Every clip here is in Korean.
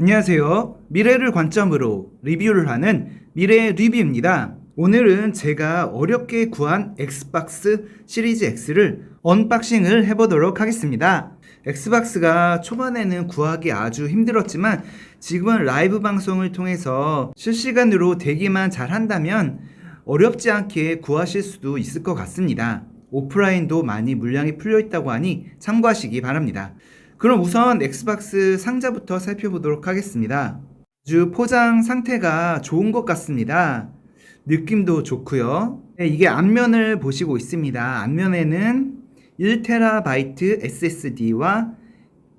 안녕하세요. 미래를 관점으로 리뷰를 하는 미래 리뷰입니다. 오늘은 제가 어렵게 구한 엑스박스 시리즈 X를 언박싱을 해보도록 하겠습니다. 엑스박스가 초반에는 구하기 아주 힘들었지만 지금은 라이브 방송을 통해서 실시간으로 대기만 잘 한다면 어렵지 않게 구하실 수도 있을 것 같습니다. 오프라인도 많이 물량이 풀려 있다고 하니 참고하시기 바랍니다. 그럼 우선 엑스박스 상자부터 살펴보도록 하겠습니다. 아주 포장 상태가 좋은 것 같습니다. 느낌도 좋고요. 네, 이게 앞면을 보시고 있습니다. 앞면에는 1TB SSD와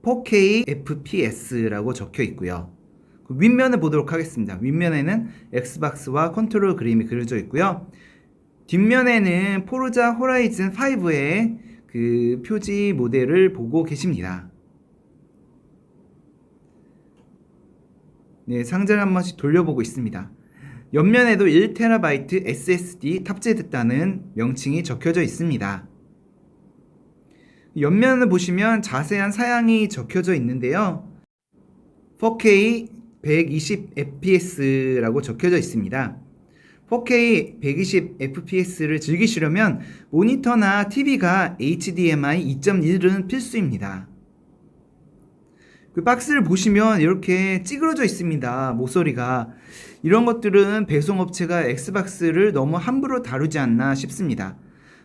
4K FPS라고 적혀 있고요. 그 윗면을 보도록 하겠습니다. 윗면에는 엑스박스와 컨트롤 그림이 그려져 있고요. 뒷면에는 포르자 호라이즌 5의 그 표지 모델을 보고 계십니다. 네, 상자를 한 번씩 돌려보고 있습니다. 옆면에도 1TB SSD 탑재됐다는 명칭이 적혀져 있습니다. 옆면을 보시면 자세한 사양이 적혀져 있는데요. 4K 120 FPS라고 적혀져 있습니다. 4K 120 FPS를 즐기시려면 모니터나 TV가 HDMI 2.1은 필수입니다. 그 박스를 보시면 이렇게 찌그러져 있습니다. 모서리가. 이런 것들은 배송업체가 엑스박스를 너무 함부로 다루지 않나 싶습니다.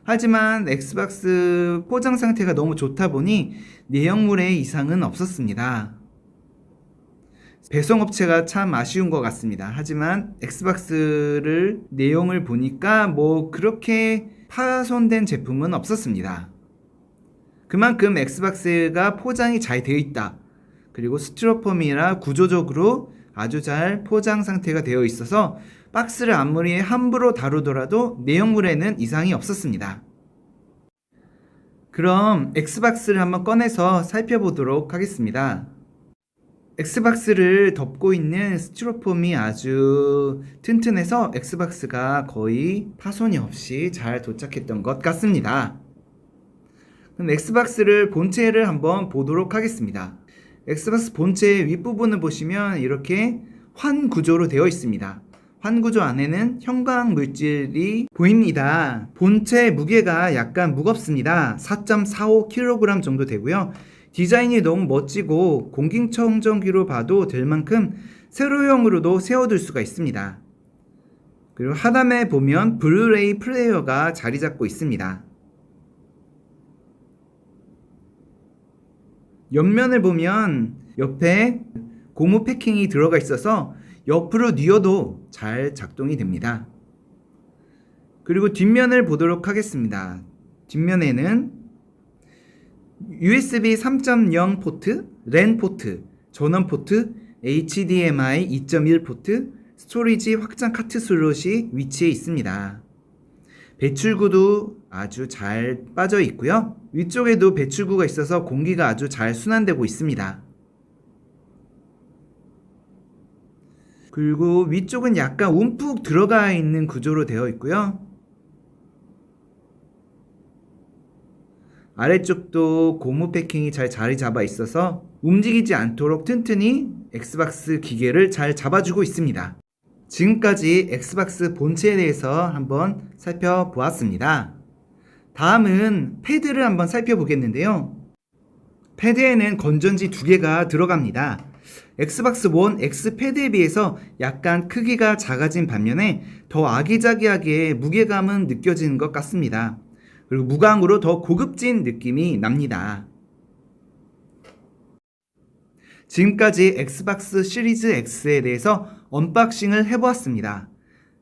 하지만 엑스박스 포장 상태가 너무 좋다 보니 내용물에 이상은 없었습니다. 배송업체가 참 아쉬운 것 같습니다. 하지만 엑스박스를 내용을 보니까 뭐 그렇게 파손된 제품은 없었습니다. 그만큼 엑스박스가 포장이 잘 되어 있다. 그리고 스티로폼이라 구조적으로 아주 잘 포장 상태가 되어 있어서 박스를 아무리 함부로 다루더라도 내용물에는 이상이 없었습니다. 그럼 엑스박스를 한번 꺼내서 살펴보도록 하겠습니다. 엑스박스를 덮고 있는 스티로폼이 아주 튼튼해서 엑스박스가 거의 파손이 없이 잘 도착했던 것 같습니다. 그럼 엑스박스를 본체를 한번 보도록 하겠습니다. 엑스박스 본체 윗부분을 보시면 이렇게 환 구조로 되어 있습니다. 환 구조 안에는 형광 물질이 보입니다. 본체 무게가 약간 무겁습니다. 4.45kg 정도 되고요. 디자인이 너무 멋지고 공기청정기로 봐도 될 만큼 세로형으로도 세워둘 수가 있습니다. 그리고 하단에 보면 블루레이 플레이어가 자리 잡고 있습니다. 옆면을 보면 옆에 고무 패킹이 들어가 있어서 옆으로 뉘어도 잘 작동이 됩니다. 그리고 뒷면을 보도록 하겠습니다. 뒷면에는 USB 3.0 포트, 랜 포트, 전원 포트, HDMI 2.1 포트, 스토리지 확장 카트 슬롯이 위치해 있습니다. 배출구도 아주 잘 빠져 있고요. 위쪽에도 배출구가 있어서 공기가 아주 잘 순환되고 있습니다. 그리고 위쪽은 약간 움푹 들어가 있는 구조로 되어 있고요. 아래쪽도 고무 패킹이 잘 자리 잡아 있어서 움직이지 않도록 튼튼히 엑스박스 기계를 잘 잡아주고 있습니다. 지금까지 엑스박스 본체에 대해서 한번 살펴보았습니다. 다음은 패드를 한번 살펴보겠는데요. 패드에는 건전지 두 개가 들어갑니다. 엑스박스 원 X 패드에 비해서 약간 크기가 작아진 반면에 더 아기자기하게 무게감은 느껴지는 것 같습니다. 그리고 무광으로 더 고급진 느낌이 납니다. 지금까지 엑스박스 시리즈 X에 대해서 언박싱을 해보았습니다.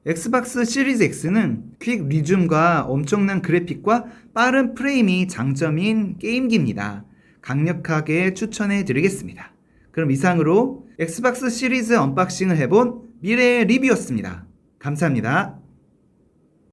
엑스박스 시리즈 X는 퀵 리줌과 엄청난 그래픽과 빠른 프레임이 장점인 게임기입니다. 강력하게 추천해 드리겠습니다. 그럼 이상으로 엑스박스 시리즈 언박싱을 해본 미래의 리뷰였습니다. 감사합니다.